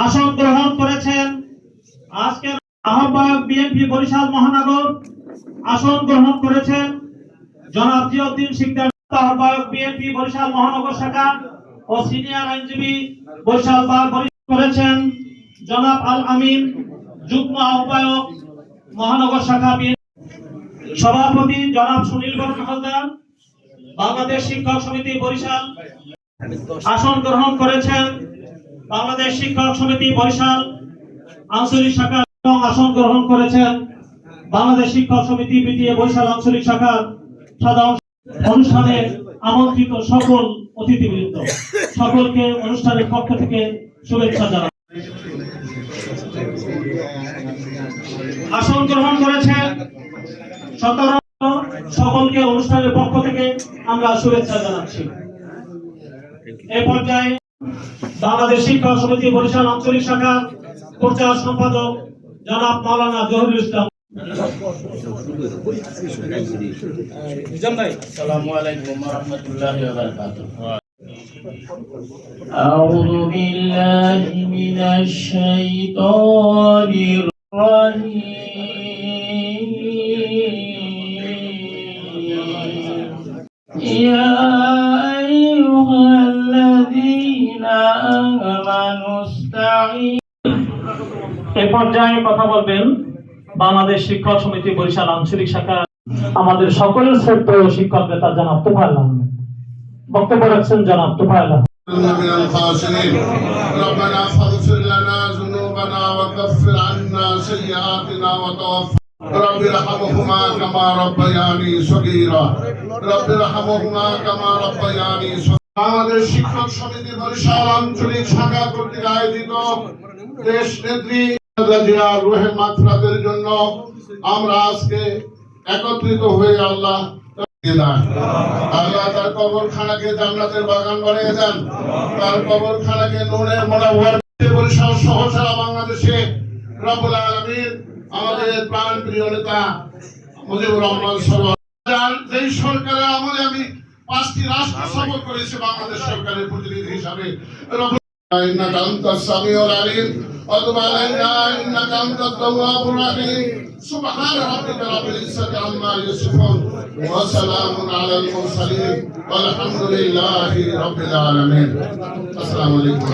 আসন গ্রহণ করেছেন। আজকের আহ্বায়ক বিএনপি বরিশাল মহানগর আসন গ্রহণ করেছেন জনাব সিকদার আহ্বায়ক বিএনপি বরিশাল মহানগর শাখা ও সিনিয়র আইনজীবী বরিশাল বার করেছেন জনাব আল আমিন, যুগ্ম আহ্বায়ক মহানগর শাখা সভাপতি জনাব সুনীল মহলদার বাংলাদেশ শিক্ষক সমিতি বরিশাল আসন গ্রহণ করেছেন বাংলাদেশ শিক্ষক সমিতি বরিশাল, আঞ্চলিক শাখা এবং আসন গ্রহণ করেছেন বাংলাদেশ শিক্ষক সমিতি বিটিএ বরিশাল আঞ্চলিক শাখার সাধারণ অনুষ্ঠানে আমন্ত্রিত সকল অতিথিবৃন্দ। সকলকে অনুষ্ঠানের পক্ষ থেকে শুভেচ্ছা জানাই। আসন গ্রহণ করেছেন সতেরো সকলকে অনুষ্ঠানের পক্ষ থেকে আমরা শুভেচ্ছা জানাচ্ছি। এ পর্যায়ে বাংলাদেশ শিক্ষক সমিতি বরিশাল আঞ্চলিক শাখা প্রচার সম্পাদক জনাব মাওলানা জহুরুল ইসলাম আসসালামু আলাইকুম ওয়া রাহমাতুল্লাহি ওয়া বারাকাতুহু أعوذ بالله من الشيطان الرجيم يا এ পর্যায়ে কথা বলবেন বাংলাদেশ শিক্ষক সমিতি বরিশাল আঞ্চলিক শাখা আমাদের সকলের শ্রদ্ধেয় শিক্ষক নেতা জনাব তুফাইল আহমেদ বক্তব্য রাখছেন জনাব তুফাইল আহমেদ من الخاسرين ربنا فاغفر لنا ذنوبنا وكفر عنا سيئاتنا وتوفنا رب ارحمهما كما ربياني صغيرا رب ارحمهما كما ربياني صغيرا আমাদের শিক্ষক সমিতি বরিশাল আঞ্চলিক শাখা কর্তৃক আয়োজিত দেশ নেত্রী মাথরাতের জন্য আমরা আজকে একত্রিত হয়ে আল্লাহ আল্লাহ তার কবরখানাকে জান্নাতের বাগান বানিয়ে দেন। তার কবরখানাকে নুনের মোনাওয়ার বরিশাল সহ বাংলাদেশে। রব্বুল আলামিন আমাদের প্রাণ প্রিয় নেতা মুজিবুর রহমান সরকার যেই সরকারের আমলে আমি পাঁচটি রাষ্ট্র সফর করেছি বাংলাদেশ সরকারের প্রতিনিধি হিসাবে রব্বুল إنك أنت السميع العليم وتب علينا إنك أنت التواب الرحيم سبحان ربك رب العزة عما يصفون وسلام على المرسلين والحمد لله رب العالمين السلام عليكم